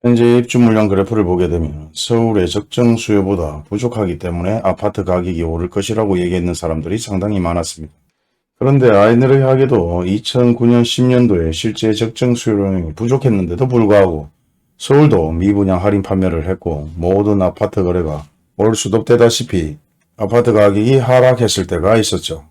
현재 입주 물량 그래프를 보게 되면 서울의 적정 수요보다 부족하기 때문에 아파트 가격이 오를 것이라고 얘기했는 사람들이 상당히 많았습니다. 그런데 아이러니하게도 2009년 10년도에 실제 적정 수요량이 부족했는데도 불구하고 서울도 미분양 할인 판매를 했고 모든 아파트 거래가 올 수도되다시피 아파트 가격이 하락했을 때가 있었죠.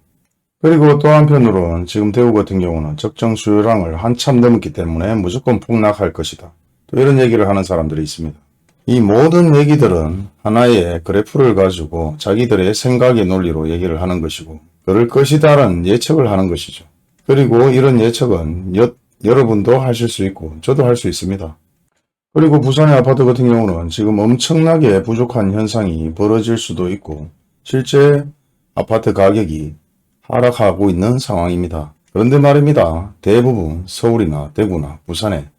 그리고 또 한편으로는 지금 대구 같은 경우는 적정 수요량을 한참 넘었기 때문에 무조건 폭락할 것이다. 또 이런 얘기를 하는 사람들이 있습니다. 이 모든 얘기들은 하나의 그래프를 가지고 자기들의 생각의 논리로 얘기를 하는 것이고 그럴 것이다라는 예측을 하는 것이죠. 그리고 이런 예측은 여, 여러분도 하실 수 있고 저도 할 수 있습니다. 그리고 부산의 아파트 같은 경우는 지금 엄청나게 부족한 현상이 벌어질 수도 있고 실제 아파트 가격이 하락하고 있는 상황입니다. 그런데 말입니다. 대부분 서울이나 대구나 부산에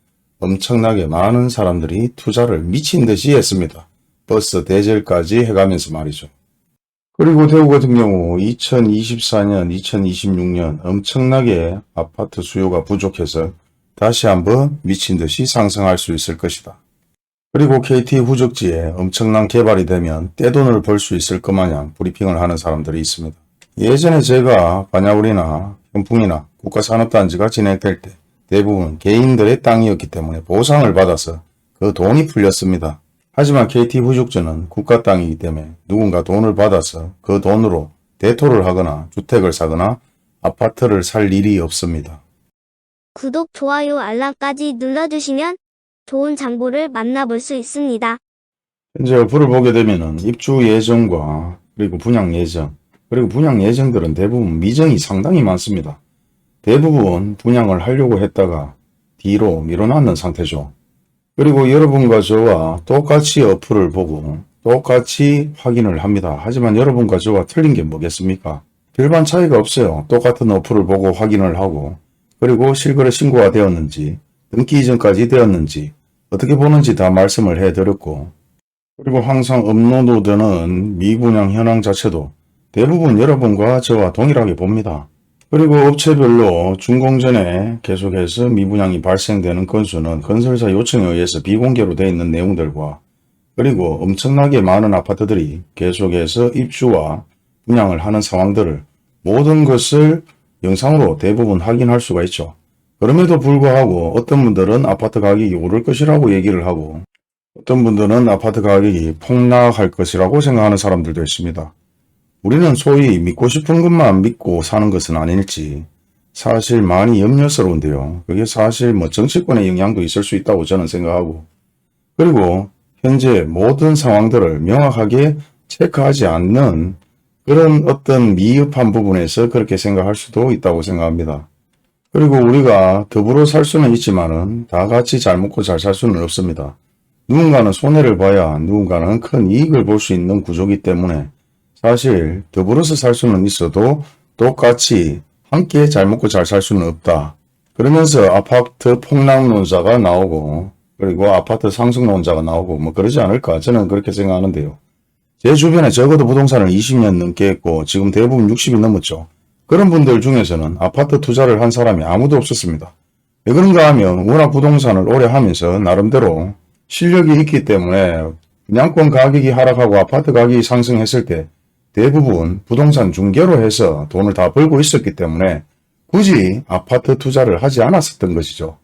엄청나게 많은 사람들이 투자를 미친 듯이 했습니다. 버스 대절까지 해가면서 말이죠. 그리고 대구 같은 경우 2024년, 2026년 엄청나게 아파트 수요가 부족해서 다시 한번 미친 듯이 상승할 수 있을 것이다. 그리고 KT 후적지에 엄청난 개발이 되면 떼돈을 벌 수 있을 것 마냥 브리핑을 하는 사람들이 있습니다. 예전에 제가 반야울이나 현풍이나 국가산업단지가 진행될 때 대부분 개인들의 땅이었기 때문에 보상을 받아서 그 돈이 풀렸습니다. 하지만 KT 후죽지는 국가 땅이기 때문에 누군가 돈을 받아서 그 돈으로 대토를 하거나 주택을 사거나 아파트를 살 일이 없습니다. 구독, 좋아요, 알람까지 눌러주시면 좋은 정보를 만나볼 수 있습니다. 현재 어플을 보게 되면은 입주 예정과 그리고 분양 예정 그리고 분양 예정들은 대부분 미정이 상당히 많습니다. 대부분 분양을 하려고 했다가 뒤로 밀어놨는 상태죠. 그리고 여러분과 저와 똑같이 어플을 보고 똑같이 확인을 합니다. 하지만 여러분과 저와 틀린 게 뭐겠습니까? 별반 차이가 없어요. 똑같은 어플을 보고 확인을 하고 그리고 실거래 신고가 되었는지 등기 이전까지 되었는지 어떻게 보는지 다 말씀을 해드렸고 그리고 항상 업로드되는 미분양 현황 자체도 대부분 여러분과 저와 동일하게 봅니다. 그리고 업체별로 준공 전에 계속해서 미분양이 발생되는 건수는 건설사 요청에 의해서 비공개로 되어 있는 내용들과 그리고 엄청나게 많은 아파트들이 계속해서 입주와 분양을 하는 상황들을 모든 것을 영상으로 대부분 확인할 수가 있죠. 그럼에도 불구하고 어떤 분들은 아파트 가격이 오를 것이라고 얘기를 하고 어떤 분들은 아파트 가격이 폭락할 것이라고 생각하는 사람들도 있습니다. 우리는 소위 믿고 싶은 것만 믿고 사는 것은 아닐지 사실 많이 염려스러운데요. 그게 사실 뭐 정치권의 영향도 있을 수 있다고 저는 생각하고 그리고 현재 모든 상황들을 명확하게 체크하지 않는 그런 어떤 미흡한 부분에서 그렇게 생각할 수도 있다고 생각합니다. 그리고 우리가 더불어 살 수는 있지만은 다 같이 잘 먹고 잘 살 수는 없습니다. 누군가는 손해를 봐야 누군가는 큰 이익을 볼 수 있는 구조기 때문에 사실 더불어서 살 수는 있어도 똑같이 함께 잘 먹고 잘 살 수는 없다. 그러면서 아파트 폭락론자가 나오고 그리고 아파트 상승론자가 나오고 뭐 그러지 않을까 저는 그렇게 생각하는데요. 제 주변에 적어도 부동산을 20년 넘게 했고 지금 대부분 60이 넘었죠. 그런 분들 중에서는 아파트 투자를 한 사람이 아무도 없었습니다. 왜 그런가 하면 워낙 부동산을 오래 하면서 나름대로 실력이 있기 때문에 분양권 가격이 하락하고 아파트 가격이 상승했을 때 대부분 부동산 중개로 해서 돈을 다 벌고 있었기 때문에 굳이 아파트 투자를 하지 않았었던 것이죠.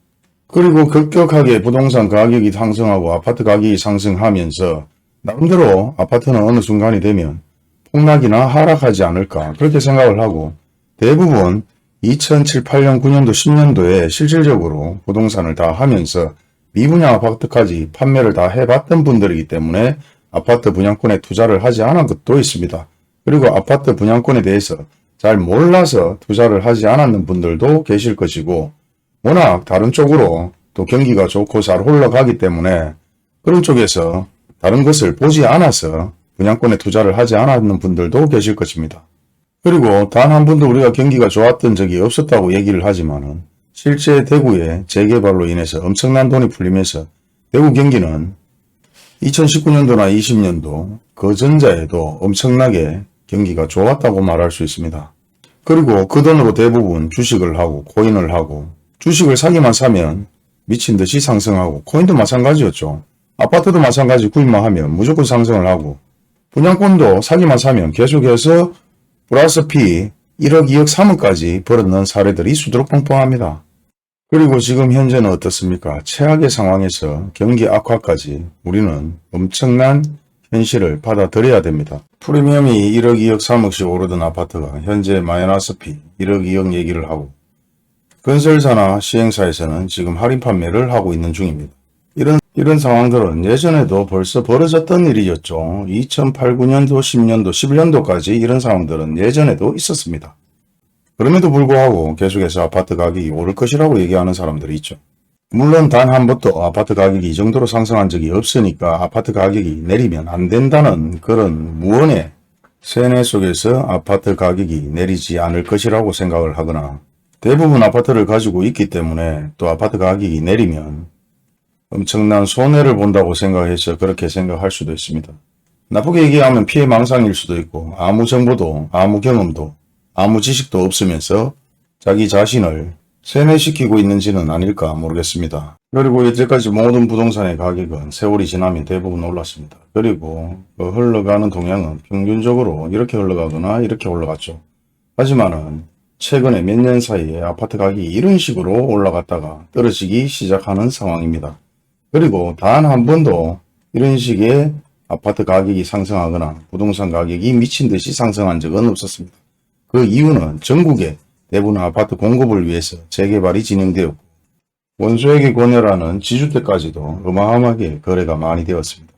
그리고 급격하게 부동산 가격이 상승하고 아파트 가격이 상승하면서 나름대로 아파트는 어느 순간이 되면 폭락이나 하락하지 않을까 그렇게 생각을 하고 대부분 2007, 8년, 9년도, 10년도에 실질적으로 부동산을 다 하면서 미분양 아파트까지 판매를 다 해봤던 분들이기 때문에 아파트 분양권에 투자를 하지 않은 것도 있습니다. 그리고 아파트 분양권에 대해서 잘 몰라서 투자를 하지 않았는 분들도 계실 것이고 워낙 다른 쪽으로 또 경기가 좋고 잘 흘러가기 때문에 그런 쪽에서 다른 것을 보지 않아서 분양권에 투자를 하지 않았는 분들도 계실 것입니다. 그리고 단 한 번도 우리가 경기가 좋았던 적이 없었다고 얘기를 하지만은 실제 대구의 재개발로 인해서 엄청난 돈이 풀리면서 대구 경기는 2019년도나 20년도 그 전자에도 엄청나게 경기가 좋았다고 말할 수 있습니다. 그리고 그 돈으로 대부분 주식을 하고 코인을 하고 주식을 사기만 사면 미친 듯이 상승하고 코인도 마찬가지였죠. 아파트도 마찬가지 구입만 하면 무조건 상승을 하고 분양권도 사기만 사면 계속해서 플러스 P 1억, 2억, 3억까지 벌어넣은 사례들이 수두룩 펑펑합니다. 그리고 지금 현재는 어떻습니까? 최악의 상황에서 경기 악화까지 우리는 엄청난 현실을 받아들여야 됩니다. 프리미엄이 1억, 2억, 3억씩 오르던 아파트가 현재 마이너스 P 1억, 2억 얘기를 하고 건설사나 시행사에서는 지금 할인 판매를 하고 있는 중입니다. 이런, 이런 상황들은 예전에도 벌써 벌어졌던 일이었죠. 2008, 9년도, 10년도, 11년도까지 이런 상황들은 예전에도 있었습니다. 그럼에도 불구하고 계속해서 아파트 가격이 오를 것이라고 얘기하는 사람들이 있죠. 물론 단 한 번도 아파트 가격이 이 정도로 상승한 적이 없으니까 아파트 가격이 내리면 안 된다는 그런 무언의 세뇌 속에서 아파트 가격이 내리지 않을 것이라고 생각을 하거나 대부분 아파트를 가지고 있기 때문에 또 아파트 가격이 내리면 엄청난 손해를 본다고 생각해서 그렇게 생각할 수도 있습니다. 나쁘게 얘기하면 피해 망상일 수도 있고 아무 정보도 아무 경험도 아무 지식도 없으면서 자기 자신을 세뇌시키고 있는지는 아닐까 모르겠습니다. 그리고 이제까지 모든 부동산의 가격은 세월이 지나면 대부분 올랐습니다. 그리고 그 흘러가는 동향은 평균적으로 이렇게 흘러가거나 이렇게 올라갔죠. 하지만은 최근에 몇 년 사이에 아파트 가격이 이런 식으로 올라갔다가 떨어지기 시작하는 상황입니다. 그리고 단 한 번도 이런 식의 아파트 가격이 상승하거나 부동산 가격이 미친 듯이 상승한 적은 없었습니다. 그 이유는 전국에 대부분 아파트 공급을 위해서 재개발이 진행되었고 원소에게 권유라는 지주택까지도 어마어마하게 거래가 많이 되었습니다.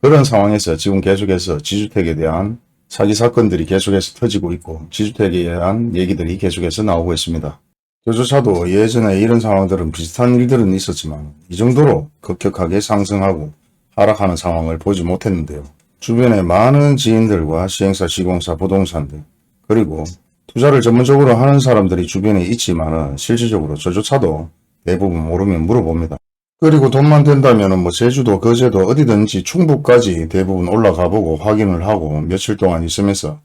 그런 상황에서 지금 계속해서 지주택에 대한 사기 사건들이 계속해서 터지고 있고 지주택에 대한 얘기들이 계속해서 나오고 있습니다. 저조차도 예전에 이런 상황들은 비슷한 일들은 있었지만 이 정도로 급격하게 상승하고 하락하는 상황을 보지 못했는데요. 주변에 많은 지인들과 시행사, 시공사, 부동산들 그리고 투자를 전문적으로 하는 사람들이 주변에 있지만은 실질적으로 저조차도 대부분 모르면 물어봅니다. 그리고 돈만 된다면은 뭐 제주도, 거제도 어디든지 충북까지 대부분 올라가 보고 확인을 하고 며칠 동안 있으면서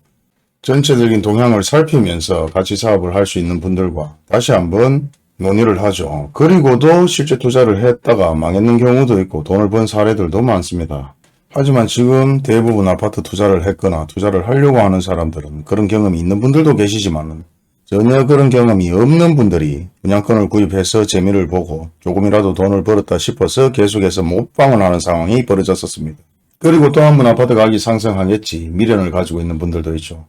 전체적인 동향을 살피면서 같이 사업을 할 수 있는 분들과 다시 한번 논의를 하죠. 그리고도 실제 투자를 했다가 망했는 경우도 있고 돈을 번 사례들도 많습니다. 하지만 지금 대부분 아파트 투자를 했거나 투자를 하려고 하는 사람들은 그런 경험이 있는 분들도 계시지만 전혀 그런 경험이 없는 분들이 분양권을 구입해서 재미를 보고 조금이라도 돈을 벌었다 싶어서 계속해서 못방을 하는 상황이 벌어졌었습니다. 그리고 또 한 번 아파트 가격이 상승하겠지 미련을 가지고 있는 분들도 있죠.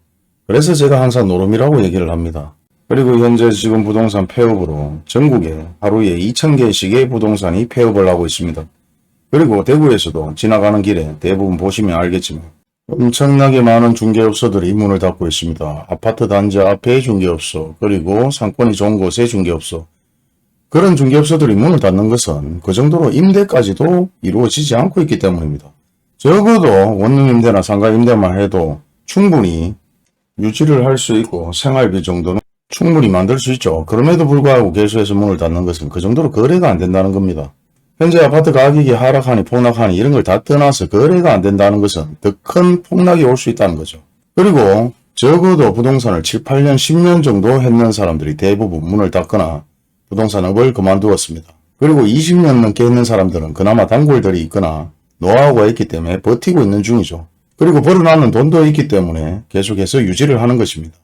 그래서 제가 항상 노름이라고 얘기를 합니다. 그리고 현재 지금 부동산 폐업으로 전국에 하루에 2,000개씩의 부동산이 폐업을 하고 있습니다. 그리고 대구에서도 지나가는 길에 대부분 보시면 알겠지만 엄청나게 많은 중개업소들이 문을 닫고 있습니다. 아파트 단지 앞에 중개업소 그리고 상권이 좋은 곳에 중개업소 그런 중개업소들이 문을 닫는 것은 그 정도로 임대까지도 이루어지지 않고 있기 때문입니다. 적어도 원룸 임대나 상가 임대만 해도 충분히 유지를 할 수 있고 생활비 정도는 충분히 만들 수 있죠. 그럼에도 불구하고 계속해서 문을 닫는 것은 그 정도로 거래가 안 된다는 겁니다. 현재 아파트 가격이 하락하니 폭락하니 이런 걸 다 떠나서 거래가 안 된다는 것은 더 큰 폭락이 올 수 있다는 거죠. 그리고 적어도 부동산을 7, 8년, 10년 정도 했는 사람들이 대부분 문을 닫거나 부동산업을 그만두었습니다. 그리고 20년 넘게 했는 사람들은 그나마 단골들이 있거나 노하우가 있기 때문에 버티고 있는 중이죠. 그리고 벌어나는 돈도 있기 때문에 계속해서 유지를 하는 것입니다.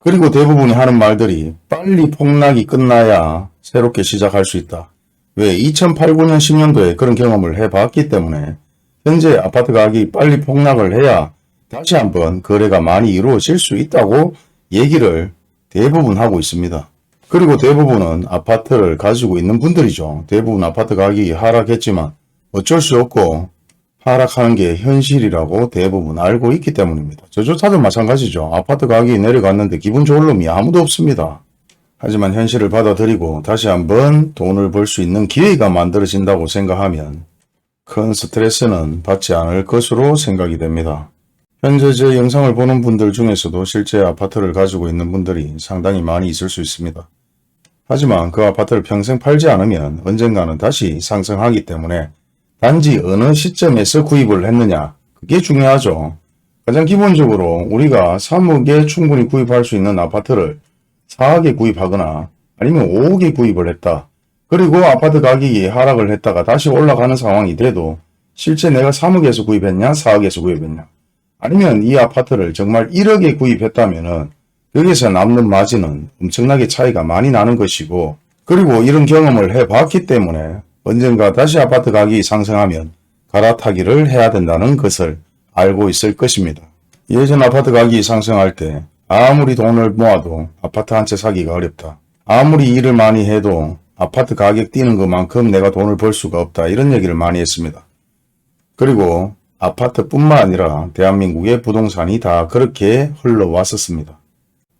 그리고 대부분이 하는 말들이 빨리 폭락이 끝나야 새롭게 시작할 수 있다. 왜 2008, 9년, 10년도에 그런 경험을 해봤기 때문에 현재 아파트 가격이 빨리 폭락을 해야 다시 한번 거래가 많이 이루어질 수 있다고 얘기를 대부분 하고 있습니다. 그리고 대부분은 아파트를 가지고 있는 분들이죠. 대부분 아파트 가격이 하락했지만 어쩔 수 없고 하락하는 게 현실이라고 대부분 알고 있기 때문입니다. 저조차도 마찬가지죠. 아파트 가격이 내려갔는데 기분 좋을 놈이 아무도 없습니다. 하지만 현실을 받아들이고 다시 한번 돈을 벌 수 있는 기회가 만들어진다고 생각하면 큰 스트레스는 받지 않을 것으로 생각이 됩니다. 현재 제 영상을 보는 분들 중에서도 실제 아파트를 가지고 있는 분들이 상당히 많이 있을 수 있습니다. 하지만 그 아파트를 평생 팔지 않으면 언젠가는 다시 상승하기 때문에 단지 어느 시점에서 구입을 했느냐 그게 중요하죠. 가장 기본적으로 우리가 3억에 충분히 구입할 수 있는 아파트를 4억에 구입하거나 아니면 5억에 구입을 했다. 그리고 아파트 가격이 하락을 했다가 다시 올라가는 상황이 돼도 실제 내가 3억에서 구입했냐 4억에서 구입했냐 아니면 이 아파트를 정말 1억에 구입했다면 은 여기서 남는 마진은 엄청나게 차이가 많이 나는 것이고 그리고 이런 경험을 해봤기 때문에 언젠가 다시 아파트 가격이 상승하면 갈아타기를 해야 된다는 것을 알고 있을 것입니다. 예전 아파트 가격이 상승할 때 아무리 돈을 모아도 아파트 한 채 사기가 어렵다. 아무리 일을 많이 해도 아파트 가격 뛰는 것만큼 내가 돈을 벌 수가 없다. 이런 얘기를 많이 했습니다. 그리고 아파트뿐만 아니라 대한민국의 부동산이 다 그렇게 흘러왔었습니다.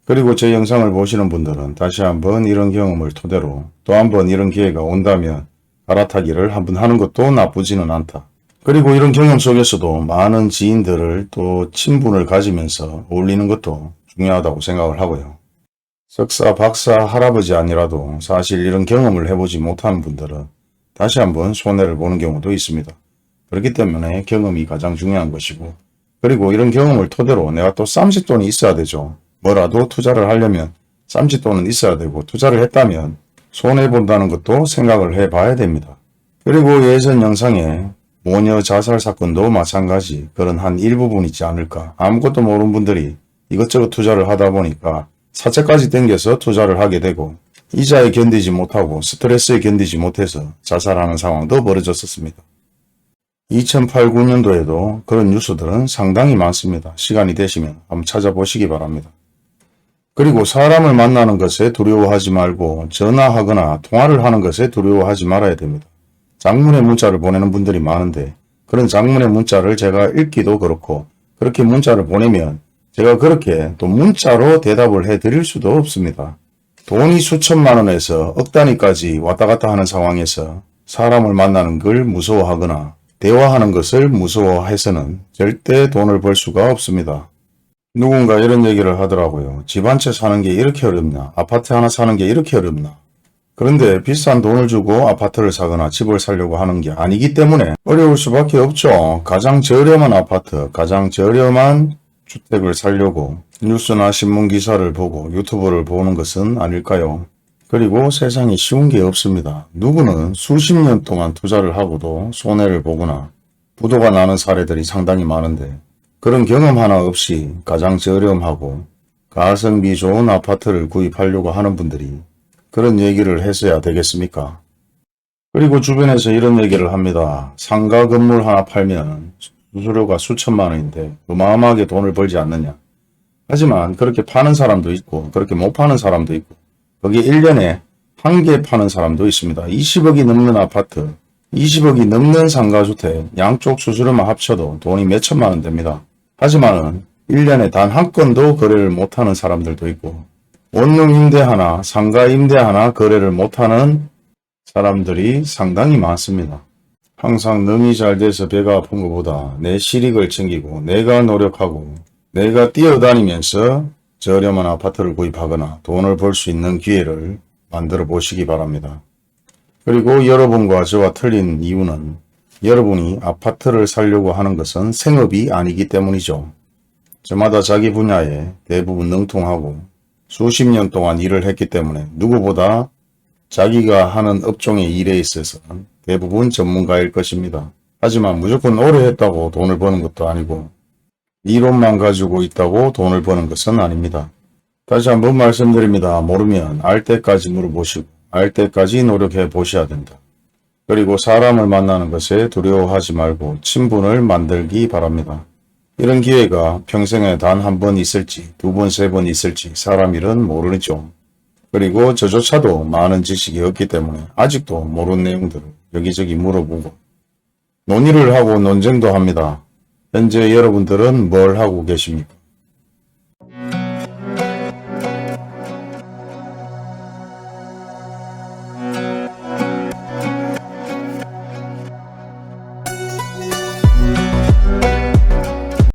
그리고 제 영상을 보시는 분들은 다시 한번 이런 경험을 토대로 또 한번 이런 기회가 온다면 갈아타기를 한번 하는 것도 나쁘지는 않다. 그리고 이런 경험 속에서도 많은 지인들을 또 친분을 가지면서 어울리는 것도 중요하다고 생각을 하고요. 석사, 박사, 할아버지 아니라도 사실 이런 경험을 해보지 못하는 분들은 다시 한번 손해를 보는 경우도 있습니다. 그렇기 때문에 경험이 가장 중요한 것이고 그리고 이런 경험을 토대로 내가 또 쌈짓돈이 있어야 되죠. 뭐라도 투자를 하려면 쌈짓돈은 있어야 되고 투자를 했다면 손해본다는 것도 생각을 해봐야 됩니다. 그리고 예전 영상에 모녀 자살 사건도 마찬가지 그런 한 일부분 있지 않을까. 아무것도 모르는 분들이 이것저것 투자를 하다 보니까 사채까지 땡겨서 투자를 하게 되고 이자에 견디지 못하고 스트레스에 견디지 못해서 자살하는 상황도 벌어졌었습니다. 2008, 9년도에도 그런 뉴스들은 상당히 많습니다. 시간이 되시면 한번 찾아보시기 바랍니다. 그리고 사람을 만나는 것에 두려워하지 말고 전화하거나 통화를 하는 것에 두려워하지 말아야 됩니다. 장문의 문자를 보내는 분들이 많은데 그런 장문의 문자를 제가 읽기도 그렇고 그렇게 문자를 보내면 제가 그렇게 또 문자로 대답을 해 드릴 수도 없습니다. 돈이 수천만 원에서 억 단위까지 왔다 갔다 하는 상황에서 사람을 만나는 걸 무서워하거나 대화하는 것을 무서워해서는 절대 돈을 벌 수가 없습니다. 누군가 이런 얘기를 하더라고요. 집 한 채 사는 게 이렇게 어렵나? 아파트 하나 사는 게 이렇게 어렵나? 그런데 비싼 돈을 주고 아파트를 사거나 집을 사려고 하는 게 아니기 때문에 어려울 수밖에 없죠. 가장 저렴한 아파트, 가장 저렴한 주택을 사려고 뉴스나 신문 기사를 보고 유튜브를 보는 것은 아닐까요? 그리고 세상에 쉬운 게 없습니다. 누구는 수십 년 동안 투자를 하고도 손해를 보거나 부도가 나는 사례들이 상당히 많은데 그런 경험 하나 없이 가장 저렴하고 가성비 좋은 아파트를 구입하려고 하는 분들이 그런 얘기를 했어야 되겠습니까? 그리고 주변에서 이런 얘기를 합니다. 상가 건물 하나 팔면 수수료가 수천만 원인데 어마어마하게 돈을 벌지 않느냐. 하지만 그렇게 파는 사람도 있고 그렇게 못 파는 사람도 있고 거기에 1년에 한 개 파는 사람도 있습니다. 20억이 넘는 아파트, 20억이 넘는 상가주택, 양쪽 수수료만 합쳐도 돈이 몇 천만 원 됩니다. 하지만은 1년에 단 한 건도 거래를 못하는 사람들도 있고 원룸 임대 하나, 상가 임대 하나 거래를 못하는 사람들이 상당히 많습니다. 항상 능이 잘 돼서 배가 아픈 것보다 내 실익을 챙기고 내가 노력하고 내가 뛰어다니면서 저렴한 아파트를 구입하거나 돈을 벌 수 있는 기회를 만들어 보시기 바랍니다. 그리고 여러분과 저와 틀린 이유는 여러분이 아파트를 살려고 하는 것은 생업이 아니기 때문이죠. 저마다 자기 분야에 대부분 능통하고 수십 년 동안 일을 했기 때문에 누구보다 자기가 하는 업종의 일에 있어서 대부분 전문가일 것입니다. 하지만 무조건 오래 했다고 돈을 버는 것도 아니고 이론만 가지고 있다고 돈을 버는 것은 아닙니다. 다시 한번 말씀드립니다. 모르면 알 때까지 물어보시고 알 때까지 노력해 보셔야 된다. 그리고 사람을 만나는 것에 두려워하지 말고 친분을 만들기 바랍니다. 이런 기회가 평생에 단 한 번 있을지 두 번, 세 번 있을지 사람 일은 모르죠. 그리고 저조차도 많은 지식이 없기 때문에 아직도 모르는 내용들을 여기저기 물어보고 논의를 하고 논쟁도 합니다. 현재 여러분들은 뭘 하고 계십니까?